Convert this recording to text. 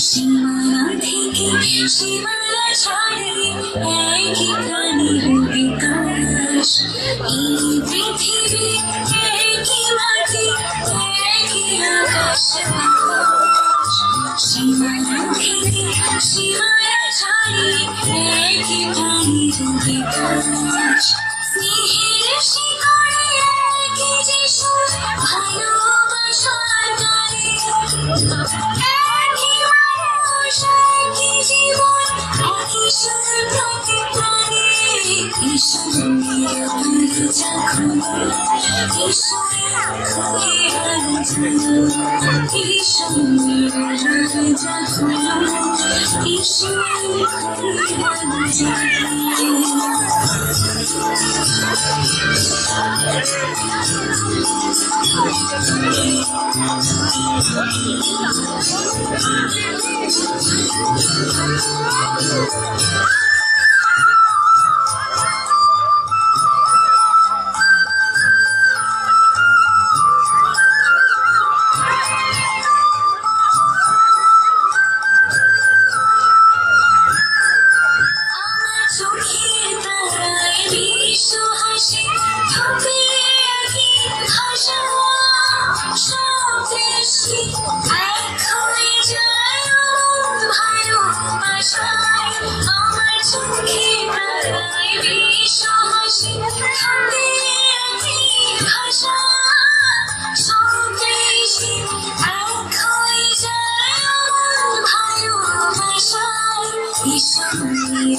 সীমানা থেকে সীমানা ছাড়ে একই প্রাণীর বিকাশ এই পৃথিবী একই মাটি একই আকাশ সীমানা থেকে সীমানা ছাড়ে একই প্রাণীর বিকাশ 一生一世，陪着你。一生一世，陪着你。